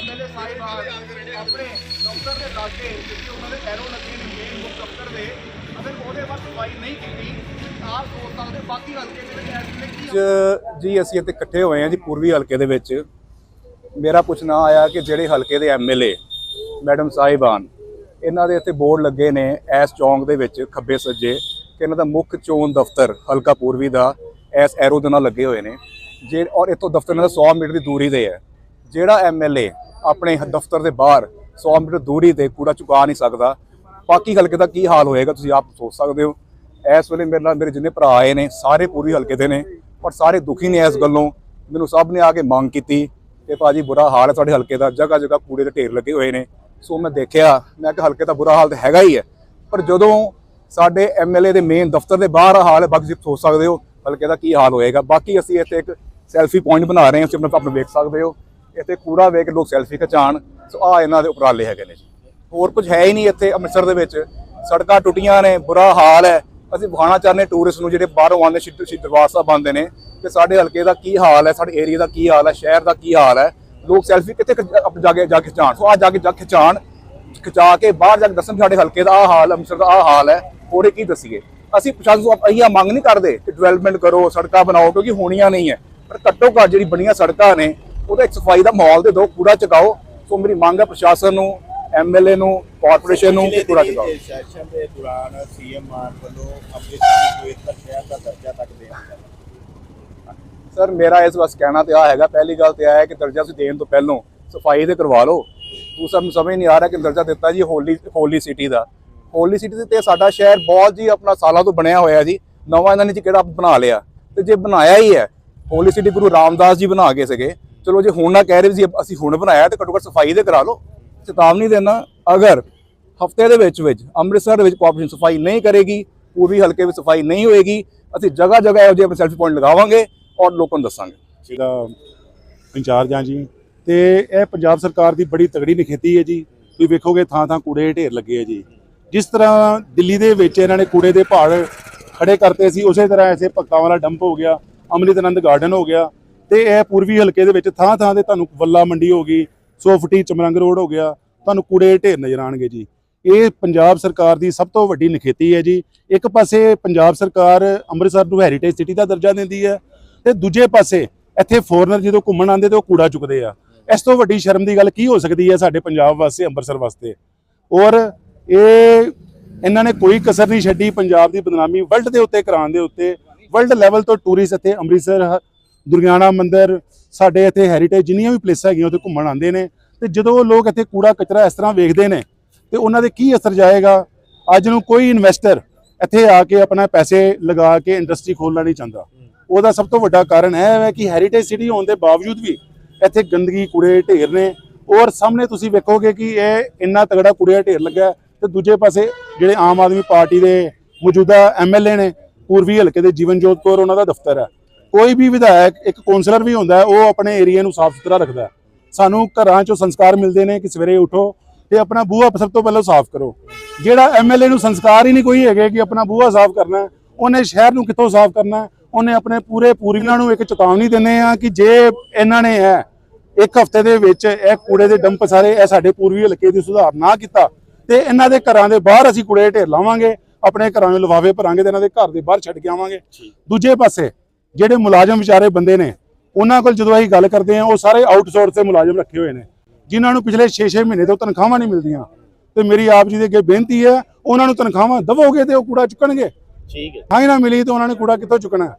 MLA ਸਾਹਿਬਾਨ ਆਪਣੇ ਦਫ਼ਤਰ ਦੇ ਲਾਗੇ, ਜਿੱਥੇ ਉਹਨਾਂ ਦੇ ਐਰੋ ਲੱਗੇ ਨੇ ਮੇਨ ਮੁੱਖ ਦਫ਼ਤਰ ਦੇ, ਅਗਰ ਉਹਦੇ ਵੱਲ ਸਫ਼ਾਈ ਨਹੀਂ ਕੀਤੀ ਆਪ ਸੋਚ ਸਕਦੇ ਬਾਕੀ ਹਲਕੇ ਦੇ ਵਿੱਚ ਕੀ ਜੀ, ਅਸੀਂ ਇੱਥੇ ਇਕੱਠੇ ਹੋਏ ਹਾਂ ਜੀ, ਪੂਰਬੀ ਹਲਕੇ ਦੇ ਵਿੱਚ। ਮੇਰਾ ਪੁੱਛਣਾ ਆਇਆ ਕਿ ਜਿਹੜੇ ਹਲਕੇ ਦੇ ਐਮਐਲਏ ਮੈਡਮ ਸਾਹਿਬਾਨ ਇਹਨਾਂ ਦੇ ਇੱਥੇ ਬੋਰਡ ਲੱਗੇ ਨੇ ਐਸ ਚੌਂਕ ਦੇ ਵਿੱਚ, ਖੱਬੇ ਸੱਜੇ, ਕਿ ਇਹਨਾਂ ਦਾ ਮੁੱਖ ਚੋਣ ਦਫ਼ਤਰ ਹਲਕਾ ਪੂਰਬੀ ਦਾ, ਐਸ ਐਰੋ ਦੇ ਨਾਲ ਲੱਗੇ ਹੋਏ ਨੇ। ਜੇ, ਔਰ ਇੱਥੋਂ ਦਫ਼ਤਰ ਇਹਨਾਂ ਦਾ 100 ਮੀਟਰ ਦੀ ਦੂਰੀ ਤੇ ਹੈ। ਜਿਹੜਾ ਐਮਐਲਏ ਆਪਣੇ ਦਫ਼ਤਰ ਦੇ ਬਾਹਰ 100 ਮੀਟਰ ਦੂਰੀ ਤੇ ਕੂੜਾ ਚੁਕਾ ਨਹੀਂ ਸਕਦਾ। ਬਾਕੀ ਹਲਕੇ ਦਾ ਕੀ ਹਾਲ ਹੋਏਗਾ ਤੁਸੀਂ ਆਪ ਸੋਚ ਸਕਦੇ ਹੋ। ਇਸ ਵੇਲੇ ਮੇਰੇ ਨਾਲ ਮੇਰੇ ਜਿੰਨੇ ਭਰਾ ਆਏ ਨੇ, ਸਾਰੇ ਪੂਰੀ ਹਲਕੇ ਦੇ ਨੇ, ਪਰ ਸਾਰੇ ਦੁਖੀ ਨੇ ਇਸ ਗੱਲੋਂ। ਮੈਨੂੰ ਸਭ ਨੇ ਆ ਕੇ ਮੰਗ ਕੀਤੀ ਕਿ ਭਾਜੀ ਬੁਰਾ ਹਾਲ ਹੈ ਸਾਡੇ ਹਲਕੇ ਦਾ ਜਗ੍ਹਾ ਜਗ੍ਹਾ ਕੂੜੇ ਦੇ ਢੇਰ ਲੱਗੇ ਹੋਏ ਨੇ। ਸੋ ਮੈਂ ਦੇਖਿਆ, ਮੈਂ ਕਿ ਹਲਕੇ ਦਾ ਬੁਰਾ ਹਾਲ ਤਾਂ ਹੈਗਾ ਹੀ ਹੈ, ਪਰ ਜਦੋਂ ਸਾਡੇ ਐਮਐਲਏ ਦੇ ਮੇਨ ਦਫ਼ਤਰ ਦੇ ਬਾਹਰ ਹਾਲ ਹੈ, ਬਾਕੀ ਤੁਸੀਂ ਸੋਚ ਸਕਦੇ ਹੋ ਹਲਕੇ ਦਾ ਕੀ ਹਾਲ ਹੋਏਗਾ। ਬਾਕੀ ਅਸੀਂ ਇੱਥੇ ਇੱਕ ਸੈਲਫੀ ਪੁਆਇੰਟ ਬਣਾ ਰਹੇ ਹਾਂ, ਤੁਸੀਂ ਆਪਣਾ ਆਪਣਾ ਵੇਖ ਸਕਦੇ ਹੋ। ਇੱਥੇ ਕੂੜਾ ਵੇਖ ਕੇ ਲੋਕ ਸੈਲਫੀ ਖਿਚਾਣ ਸੋ ਆ ਇਹਨਾਂ ਦੇ ਉਪਰਾਲੇ ਹੈਗੇ ਨੇ ਜੀ। ਹੋਰ ਕੁਝ ਹੈ ਹੀ ਨਹੀਂ ਇੱਥੇ ਅੰਮ੍ਰਿਤਸਰ ਦੇ ਵਿੱਚ। ਸੜਕਾਂ ਟੁੱਟੀਆਂ ਨੇ, ਬੁਰਾ ਹਾਲ ਹੈ। ਅਸੀਂ ਵਿਖਾਉਣਾ ਚਾਹੁੰਦੇ ਟੂਰਿਸਟ ਨੂੰ ਜਿਹੜੇ ਬਾਹਰੋਂ ਆਉਂਦੇ ਸ਼ਹੀਦ ਸ਼ਹੀਦ ਦਰਬਾਰ ਸਾਹਿਬ ਆਉਂਦੇ ਨੇ, ਕਿ ਸਾਡੇ ਹਲਕੇ ਦਾ ਕੀ ਹਾਲ ਹੈ, ਸਾਡੇ ਏਰੀਆ ਦਾ ਕੀ ਹਾਲ ਹੈ, ਸ਼ਹਿਰ ਦਾ ਕੀ ਹਾਲ ਹੈ। ਲੋਕ ਸੈਲਫੀ ਕਿੱਥੇ ਖਿਚ- ਜਾ ਕੇ ਜਾ ਕੇ ਖਿਚਾਣ ਸੋ ਆ ਜਾ ਕੇ ਜਾ ਕੇ ਖਿਚਾਣ ਖਿਚਾ ਕੇ ਬਾਹਰ ਜਾ ਕੇ ਦੱਸਣ ਵੀ ਸਾਡੇ ਹਲਕੇ ਦਾ ਆ ਹਾਲ, ਅੰਮ੍ਰਿਤਸਰ ਦਾ ਆ ਹਾਲ ਹੈ। ਹੋਰ ਇਹ ਕੀ ਦੱਸੀਏ? ਅਸੀਂ ਪ੍ਰਸ਼ਾਸਨ ਤੋਂ ਅਈਆ ਮੰਗ ਨਹੀਂ ਕਰਦੇ ਕਿ ਡਿਵੈਲਪਮੈਂਟ ਕਰੋ, ਸੜਕਾਂ ਬਣਾਓ, ਕਿਉਂਕਿ ਹੋਣੀਆਂ ਨਹੀਂ ਹੈ। ਪਰ ਘੱਟੋ ਘੱਟ ਜਿਹੜੀ ਬਣੀਆਂ ਸੜਕਾਂ ਨੇ ਉਹਦਾ ਇੱਕ ਸਫ਼ਾਈ ਦਾ ਮਾਹੌਲ ਦੇ ਦਿਓ ਕੂੜਾ ਚਕਾਓ। ਸੋ ਮੇਰੀ ਮੰਗ ਹੈ ਪ੍ਰਸ਼ਾਸਨ ਨੂੰ ਐਮਐਲਏ ਨੂੰ ਕਾਰਪੋਰੇਸ਼ਨ ਨੂੰ ਕਿ ਕੂੜਾ ਚਕਾਓ। ਸੈਸ਼ਨ ਦੇ ਦੌਰਾਨ ਸੀਐਮ ਮਾਨ ਵੱਲੋਂ ਅੰਮ੍ਰਿਤਸਰ ਨੂੰ ਇੱਕ ਸ਼ਹਿਰ ਦਾ ਦਰਜਾ ਤੱਕ ਦੇਣ ਦਾ ਸਰ ਮੇਰਾ ਇਸ ਵਾਸ ਕਹਿਣਾ ਤੇ ਆ ਹੈਗਾ ਪਹਿਲੀ ਗੱਲ ਤੇ ਆ ਹੈ ਕਿ ਦਰਜਾ ਤੁਸੀਂ ਦੇਣ ਤੋਂ ਪਹਿਲਾਂ ਸਫ਼ਾਈ ਤੇ ਕਰਵਾ ਲਓ। ਦੂਸਰਾ ਮੈਨੂੰ ਸਮਝ ਨਹੀਂ ਆ ਰਿਹਾ ਕਿ ਦਰਜਾ ਦਿੱਤਾ ਜੀ ਹੋਲੀ ਹੋਲੀ ਸਿਟੀ ਦਾ। ਹੋਲੀ ਸਿਟੀ ਤੇ ਸਾਡਾ ਸ਼ਹਿਰ ਬਹੁਤ ਜੀ ਆਪਣਾ ਸਾਲਾਂ ਤੋਂ ਬਣਿਆ ਹੋਇਆ ਜੀ। ਨਵਾਂ ਇਹਨਾਂ ਨੇ ਜੀ ਕਿਹੜਾ ਬਣਾ ਲਿਆ। ਤੇ ਜੇ ਬਣਾਇਆ ਹੀ ਹੈ ਹੋਲੀ ਸਿਟੀ ਗੁਰੂ ਰਾਮਦਾਸ ਜੀ ਬਣਾ ਕੇ ਸੀਗੇ। ਚਲੋ ਜੇ ਹੁਣ ਨਾ ਕਹਿ ਰਹੇ ਵੀ ਜੀ ਅਸੀਂ ਹੁਣ ਬਣਾਇਆ ਤੇ ਘੱਟੋ ਘੱਟ ਸਫ਼ਾਈ ਤੇ ਕਰਾ ਲਓ। ਚੇਤਾਵਨੀ ਦੇਣਾ। ਅਗਰ ਹਫ਼ਤੇ ਦੇ ਵਿੱਚ ਵਿੱਚ ਅੰਮ੍ਰਿਤਸਰ ਦੇ ਵਿੱਚ ਕਾਰਪੋਰੇਸ਼ਨ ਸਫ਼ਾਈ ਨਹੀਂ ਕਰੇਗੀ, ਪੂਰਬੀ ਹਲਕੇ ਵਿੱਚ ਸਫ਼ਾਈ ਨਹੀਂ ਹੋਏਗੀ, ਅਸੀਂ ਜਗ੍ਹਾ ਜਗ੍ਹਾ ਇਹੋ ਜਿਹੇ ਸੈਲਫੀ ਪੁਆਇੰਟ ਲਗਾਵਾਂਗੇ ਔਰ ਲੋਕਾਂ ਨੂੰ ਦੱਸਾਂਗੇ। ਜਿਹੜਾ ਇੰਚਾਰਜ ਹਾਂ ਜੀ। ਤੇ ਇਹ ਪੰਜਾਬ ਸਰਕਾਰ ਦੀ ਬੜੀ ਤਗੜੀ ਨਿਖੇਤੀ ਹੈ ਜੀ। ਤੁਸੀਂ ਵੇਖੋਗੇ ਥਾਂ ਥਾਂ ਕੂੜੇ ਦੇ ਢੇਰ ਲੱਗੇ ਆ ਜੀ। ਜਿਸ ਤਰ੍ਹਾਂ ਦਿੱਲੀ ਦੇ ਵਿੱਚ ਇਹਨਾਂ ਨੇ ਕੂੜੇ ਦੇ ਪਹਾੜ ਖੜੇ ਕਰਤੇ ਸੀ, ਉਸੇ ਤਰ੍ਹਾਂ ਐਸੇ ਭਗਤਾਂ ਵਾਲਾ ਡੰਪ ਹੋ ਗਿਆ, ਅੰਮ੍ਰਿਤ ਆਨੰਦ ਗਾਰਡਨ ਹੋ ਗਿਆ। ਤੇ ਇਹ ਪੂਰਬੀ ਹਲਕੇ ਦੇ ਵਿੱਚ ਥਾਂ ਥਾਂ ਤੇ ਤੁਹਾਨੂੰ ਵੱਲਾ ਮੰਡੀ ਹੋ ਗਈ, ਸੋਫਟੀ, ਚਮਰੰਗ ਰੋਡ ਹੋ ਗਿਆ, ਤੁਹਾਨੂੰ ਕੂੜੇ ਢੇਰ ਨਜ਼ਰ ਆਣਗੇ ਜੀ। ਇਹ ਪੰਜਾਬ ਸਰਕਾਰ ਦੀ ਸਭ ਤੋਂ ਵੱਡੀ ਨਿਖੇਤੀ ਹੈ ਜੀ। ਇੱਕ ਪਾਸੇ ਪੰਜਾਬ ਸਰਕਾਰ ਅੰਮ੍ਰਿਤਸਰ ਨੂੰ ਹੈਰੀਟੇਜ ਸਿਟੀ ਦਾ ਦਰਜਾ ਦਿੰਦੀ ਹੈ ਤੇ ਦੂਜੇ ਪਾਸੇ ਇੱਥੇ ਫੋਰਨਰ ਜਦੋਂ ਘੁੰਮਣ ਆਉਂਦੇ ਤੇ ਉਹ ਕੂੜਾ ਚੁੱਕਦੇ ਆ। ਇਸ ਤੋਂ ਵੱਡੀ ਸ਼ਰਮ ਦੀ ਗੱਲ ਕੀ ਹੋ ਸਕਦੀ ਹੈ ਸਾਡੇ ਪੰਜਾਬ ਵਾਸਤੇ ਅੰਮ੍ਰਿਤਸਰ ਵਾਸਤੇ? ਔਰ ਇਹ ਇਹਨਾਂ ਨੇ ਕੋਈ ਕਸਰ ਨਹੀਂ ਛੱਡੀ ਪੰਜਾਬ ਦੀ ਬਦਨਾਮੀ ਵਰਲਡ ਦੇ ਉੱਤੇ ਕਰਾਉਣ ਦੇ ਉੱਤੇ। ਵਰਲਡ ਲੈਵਲ ਤੋਂ ਟੂਰਿਸਟ ਇੱਥੇ ਅੰਮ੍ਰਿਤਸਰ ਦੁਰਗਿਆਣਾ ਮੰਦਿਰ, ਸਾਡੇ ਇੱਥੇ ਹੈਰੀਟੇਜ ਜਿੰਨੀਆਂ ਵੀ ਪਲੇਸਾਂ ਹੈਗੀਆਂ ਉੱਥੇ ਘੁੰਮਣ ਆਉਂਦੇ ਨੇ ਤੇ ਜਦੋਂ ਉਹ ਲੋਕ ਇੱਥੇ ਕੂੜਾ ਕਚਰਾ ਇਸ ਤਰ੍ਹਾਂ ਵੇਖਦੇ ਨੇ ਤੇ ਉਹਨਾਂ ਦੇ ਕੀ ਅਸਰ ਜਾਏਗਾ? ਅੱਜ ਨੂੰ ਕੋਈ ਇਨਵੈਸਟਰ ਇੱਥੇ ਆ ਕੇ ਆਪਣਾ ਪੈਸੇ ਲਗਾ ਕੇ ਇੰਡਸਟਰੀ ਖੋਲਣਾ ਨਹੀਂ ਚਾਹੁੰਦਾ। ਉਹਦਾ ਸਭ ਤੋਂ ਵੱਡਾ ਕਾਰਨ ਇਹ ਹੈ ਕਿ ਹੈਰੀਟੇਜ ਸਿਟੀ ਹੋਣ ਦੇ ਬਾਵਜੂਦ ਵੀ ਇੱਥੇ ਗੰਦਗੀ, ਕੂੜੇ ਢੇਰ ਨੇ ਔਰ ਸਾਹਮਣੇ ਤੁਸੀਂ ਵੇਖੋਗੇ ਕਿ ਇਹ ਇੰਨਾ ਤਗੜਾ ਕੂੜੇ ਦਾ ਢੇਰ ਲੱਗਾ ਹੈ ਤੇ ਦੂਜੇ ਪਾਸੇ ਜਿਹੜੇ ਆਮ ਆਦਮੀ ਪਾਰਟੀ ਦੇ ਮੌਜੂਦਾ ਐਮਐਲਏ ਨੇ, ਪੂਰਬੀ ਹਲਕੇ ਦੇ ਜੀਵਨਜੋਤ ਕੌਰ ਉਹਨਾਂ ਦਾ ਦਫ਼ਤਰ ਹੈ। ਕੋਈ ਵੀ ਵਿਧਾਇਕ ਇੱਕ ਕੌਂਸਲਰ ਵੀ ਹੁੰਦਾ ਉਹ ਆਪਣੇ ਏਰੀਆ ਨੂੰ ਸਾਫ਼ ਸੁਥਰਾ ਰੱਖਦਾ ਸਾਨੂੰ ਘਰਾਂ ਚੋਂ ਸੰਸਕਾਰ ਮਿਲਦੇ ਨੇ ਕਿ ਸਵੇਰੇ ਉਠੋ ਤੇ ਆਪਣਾ ਬੂਹਾ ਸਭ ਤੋਂ ਪਹਿਲਾਂ ਸਾਫ਼ ਕਰੋ। ਜਿਹੜਾ ਐਮਐਲਏ ਨੂੰ ਸੰਸਕਾਰ ਹੀ ਨਹੀਂ ਕੋਈ ਹੈਗੇ ਕਿ ਆਪਣਾ ਬੂਹਾ ਸਾਫ਼ ਕਰਨਾ ਉਹਨੇ ਸ਼ਹਿਰ ਨੂੰ ਕਿੱਥੋਂ ਸਾਫ਼ ਕਰਨਾ? ਉਹਨੇ ਆਪਣੇ ਪੂਰੇ ਪੂਰੀਆਂ ਨੂੰ ਇੱਕ ਚੇਤਾਵਨੀ ਦਿੰਦੇ ਆ ਕਿ ਜੇ ਇਹਨਾਂ ਨੇ ਹੈ ਇੱਕ ਹਫ਼ਤੇ ਦੇ ਵਿੱਚ ਇਹ ਕੂੜੇ ਦੇ ਡੰਪ ਸਾਰੇ ਇਹ ਸਾਡੇ ਪੂਰਬੀ ਹਲਕੇ ਦੀ ਸੁਧਾਰ ਨਾ ਕੀਤਾ ਤੇ ਇਹਨਾਂ ਦੇ ਘਰਾਂ ਦੇ ਬਾਹਰ ਅਸੀਂ ਕੂੜੇ ਢੇਰ ਲਾਵਾਂਗੇ ਆਪਣੇ ਘਰਾਂ ਨੂੰ ਲਿਫਾਫੇ ਭਰਾਂਗੇ ਤੇ ਇਹਨਾਂ ਦੇ ਘਰ ਦੇ ਬਾਹਰ ਛੱਡ ਕੇ ਆਵਾਂਗੇ। ਦੂਜੇ ਪਾਸੇ ਜਿਹੜੇ ਮੁਲਾਜ਼ਮ ਵਿਚਾਰੇ ਬੰਦੇ ਨੇ ਉਹਨਾਂ ਕੋਲ ਜਦੋਂ ਅਸੀਂ ਗੱਲ ਕਰਦੇ ਆ ਉਹ ਸਾਰੇ ਆਊਟਸੋਰਸ ਦੇ ਮੁਲਾਜ਼ਮ ਰੱਖੇ ਹੋਏ ਨੇ ਜਿਨ੍ਹਾਂ ਨੂੰ ਪਿਛਲੇ 6-6 ਮਹੀਨੇ ਤੋਂ ਤਨਖਾਹਾਂ ਨਹੀਂ ਮਿਲਦੀਆਂ। ਤੇ ਮੇਰੀ ਆਪ ਜੀ ਦੇ ਅੱਗੇ ਬੇਨਤੀ ਹੈ ਉਹਨਾਂ ਨੂੰ ਤਨਖਾਹਾਂ ਦਵੋਗੇ ਤੇ ਉਹ ਕੂੜਾ ਚੁੱਕਣਗੇ। ਠੀਕ ਹੈ। ਹਾਂ ਨਾ ਮਿਲੀ ਤਾਂ ਉਹਨਾਂ ਨੇ ਕੂੜਾ ਕਿੱਥੋਂ ਚੁੱਕਣਾ?